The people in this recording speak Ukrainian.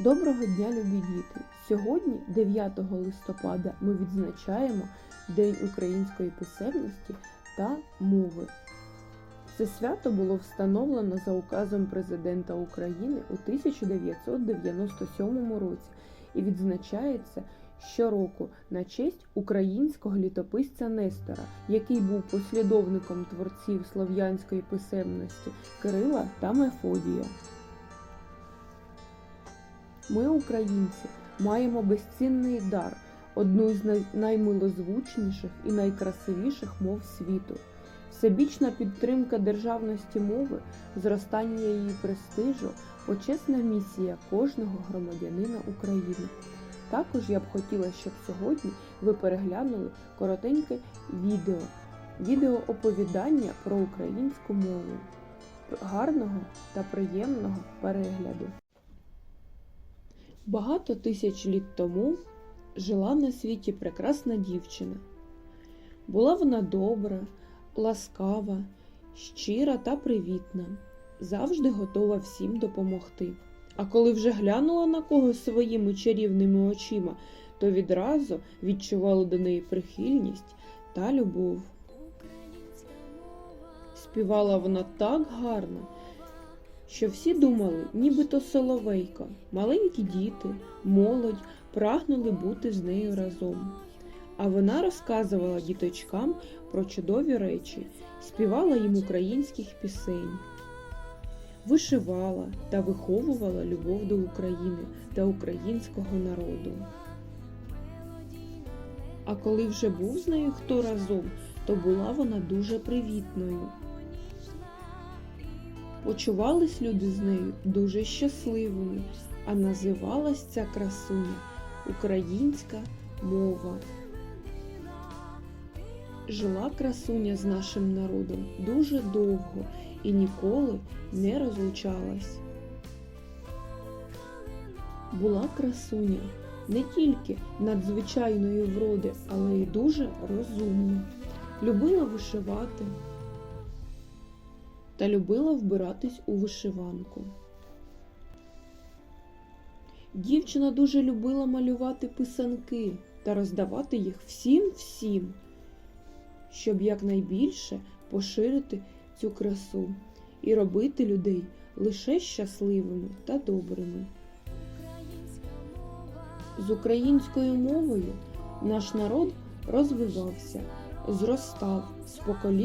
Доброго дня, любі діти! Сьогодні, 9 листопада, ми відзначаємо День української писемності та мови. Це свято було встановлено за указом президента України у 1997 році і відзначається щороку на честь українського літописця Нестора, який був послідовником творців слов'янської писемності Кирила та Мефодія. Ми, українці, маємо безцінний дар, одну з наймилозвучніших і найкрасивіших мов світу. Всебічна підтримка державності мови, зростання її престижу почесна місія кожного громадянина України. Також я б хотіла, щоб сьогодні ви переглянули коротеньке відео, відео оповідання про українську мову. Гарного та приємного перегляду! Багато тисяч літ тому жила на світі прекрасна дівчина. Була вона добра, ласкава, щира та привітна, завжди готова всім допомогти. А коли вже глянула на когось своїми чарівними очима, то відразу відчувала до неї прихильність та любов. Співала вона так гарно, що всі думали, нібито соловейко, маленькі діти, молодь прагнули бути з нею разом. А вона розказувала діточкам про чудові речі, співала їм українських пісень, вишивала та виховувала любов до України та українського народу. А коли вже був з нею хто разом, то була вона дуже привітною. Почувались люди з нею дуже щасливими, а називалась ця красуня Українська мова. Жила красуня з нашим народом дуже довго і ніколи не розлучалась. Була красуня не тільки надзвичайної вроди, але й дуже розумна. Любила вишивати та любила вбиратись у вишиванку. Дівчина дуже любила малювати писанки та роздавати їх всім-всім, щоб якнайбільше поширити цю красу і робити людей лише щасливими та добрими. З українською мовою наш народ розвивався, зростав з покоління.